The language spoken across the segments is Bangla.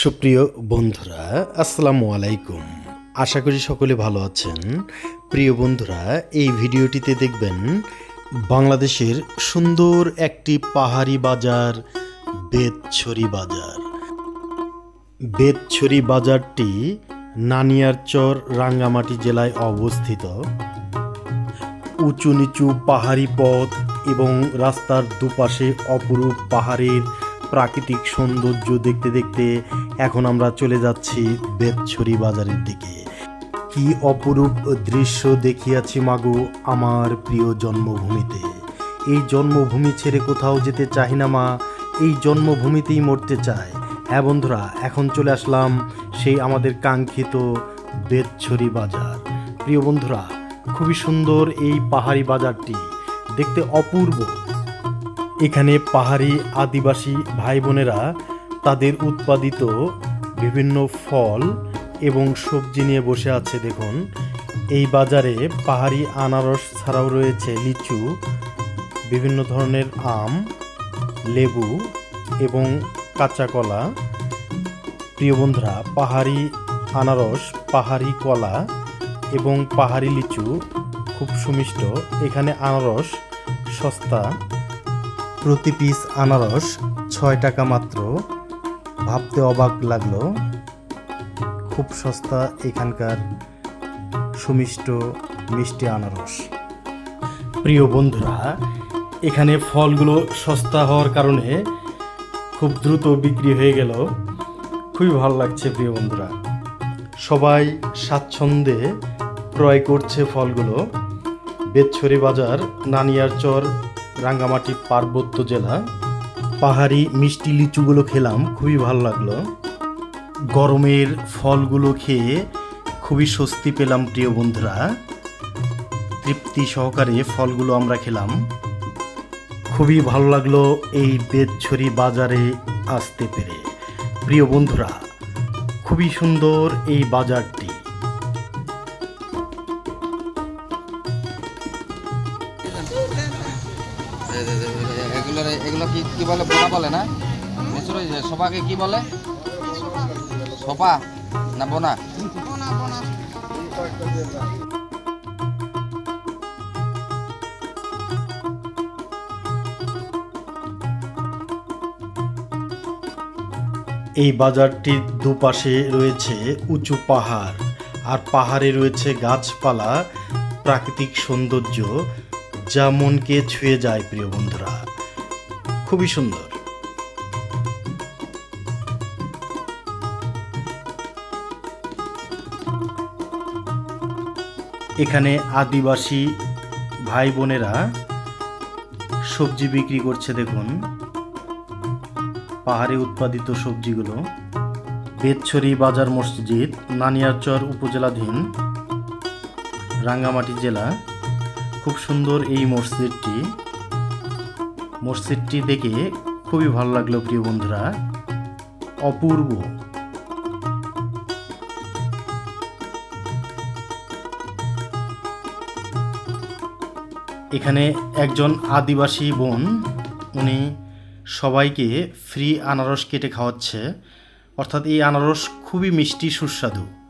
সুপ্রিয় বন্ধুরা, আসসালামু আলাইকুম। আশা করি সকলে ভালো আছেন। প্রিয় বন্ধুরা, এই ভিডিওটিতে দেখবেন বাংলাদেশের সুন্দর একটি পাহাড়ি বাজার, বেতছড়ি বাজার। বেতছড়ি বাজারটি নানিয়ারচর, রাঙ্গামাটি জেলায় অবস্থিত। উঁচু নিচু পাহাড়ি পথ এবং রাস্তার দুপাশে অপরূপ পাহাড়ের প্রাকৃতিক সৌন্দর্য দেখতে দেখতে এখন আমরা চলে যাচ্ছি বেতছড়ি বাজারের দিকে। কি অপরূপ দৃশ্য দেখিয়াছি মাগো আমার প্রিয় জন্মভূমিতে। এই জন্মভূমি ছেড়ে কোথাও যেতে চাহি না মা, এই জন্মভূমিতেই মরতে চায়। হ্যাঁ বন্ধুরা, এখন চলে আসলাম সেই আমাদের কাঙ্ক্ষিত বেতছড়ি বাজার। প্রিয় বন্ধুরা, খুবই সুন্দর এই পাহাড়ি বাজারটি। দেখতে অপূর্ব। এখানে পাহাড়ি আদিবাসী ভাই বোনেরা তাদের উৎপাদিত বিভিন্ন ফল এবং সবজি নিয়ে বসে আছে, দেখুন। এই বাজারে পাহাড়ি আনারস ছাড়াও রয়েছে লিচু, বিভিন্ন ধরনের আম, লেবু এবং কাঁচা কলা প্রিয় বন্ধুরা, পাহাড়ি আনারস, পাহাড়ি কলা এবং পাহাড়ি লিচু খুব সুমিষ্ট। এখানে আনারস, সস্তা। প্রতি পিস আনারস ছয় টাকা মাত্র। ভাবতে অবাক লাগল। খুব সস্তা এখানকার সুমিষ্ট মিষ্টি আনারস। প্রিয় বন্ধুরা, এখানে ফলগুলো সস্তা হওয়ার কারণে খুব দ্রুত বিক্রি হয়ে গেল। খুবই ভালো লাগছে, প্রিয় বন্ধুরা। সবাই স্বাচ্ছন্দ্যে ক্রয় করছে ফলগুলো। বেতছড়ি বাজার, নানিয়ারচর, রাঙ্গামাটি পার্বত্য জেলা। পাহাড়ি মিষ্টি লিচুগুলো খেলাম, খুবই ভালো লাগল। গরমের ফলগুলো খেয়ে খুবই স্বস্তি পেলাম প্রিয় বন্ধুরা। তৃপ্তি সহকারে ফলগুলো আমরা খেলাম। খুবই ভালো লাগল এই বেদছড়ি বাজারে আসতে পেরে। প্রিয় বন্ধুরা, খুবই সুন্দর এই বাজারটি। এগুলো এগুলো কি কি বলে, বোনা বলে না? মিশর সোফাকে কি বলে? সোফা না বোনা? এই বাজারটির দুপাশে রয়েছে উঁচু পাহাড়, আর পাহাড়ে রয়েছে গাছপালা, প্রাকৃতিক সৌন্দর্য, যা মনকে ছুঁয়ে যায়, প্রিয় বন্ধুরা। খুবই সুন্দর। এখানে আদিবাসী ভাই বোনেরা সবজি বিক্রি করছে, দেখুন। পাহাড়ে উৎপাদিত সবজিগুলো। বেতছড়ি বাজার মসজিদ, নানিয়ারচর উপজেলাধীন, রাঙ্গামাটি জেলা। খুব সুন্দর এই মসজিদটি। মসজিদটি দেখে খুবই ভালো লাগল, প্রিয় বন্ধুরা। অপূর্ব। এখানে একজন আদিবাসী বোন, উনি সবাইকে ফ্রি আনারস কেটে খাওয়াচ্ছে। অর্থাৎ এই আনারস খুবই মিষ্টি, সুস্বাদু।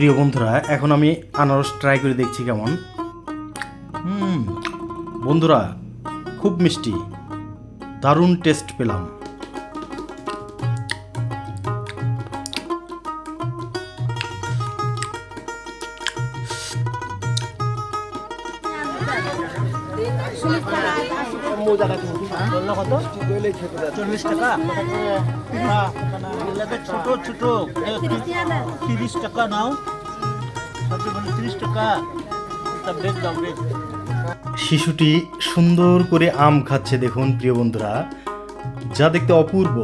প্রিয় বন্ধুরা এখন আমি আনারস ট্রাই করে দেখছি কেমন। হুম বন্ধুরা খুব মিষ্টি। দারুণ টেস্ট পেলাম। চল্লিশ টাকা? ছোট ছোট। তিরিশ টাকা নাও। শিশুটি সুন্দর করে আম খাচ্ছে দেখুন প্রিয় বন্ধুরা যা দেখতে অপূর্ব।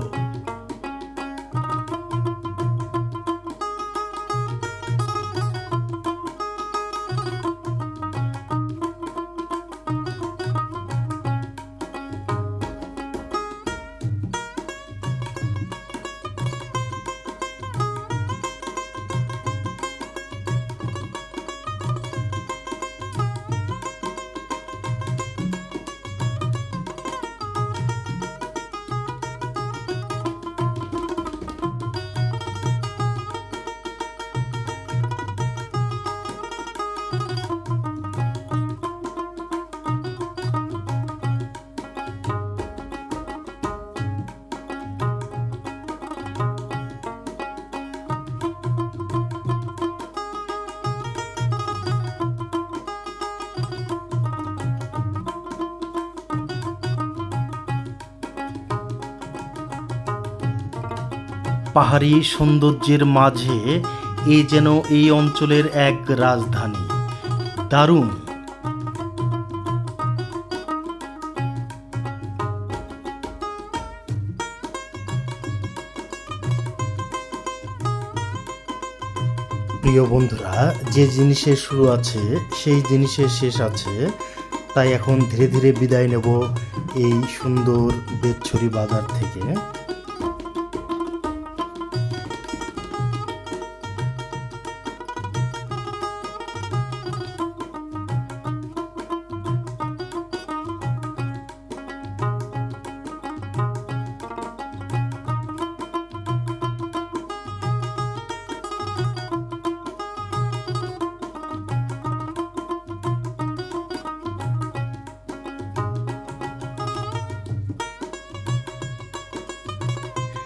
পাহাড়ি সৌন্দর্যের মাঝে এ যেন এই অঞ্চলের এক রাজধানী। দারুণ। প্রিয় বন্ধুরা, যে জিনিসের শুরু আছে, সেই জিনিসের শেষ আছে। তাই এখন ধীরে ধীরে বিদায় নেব এই সুন্দর বেদছড়ি বাজার থেকে।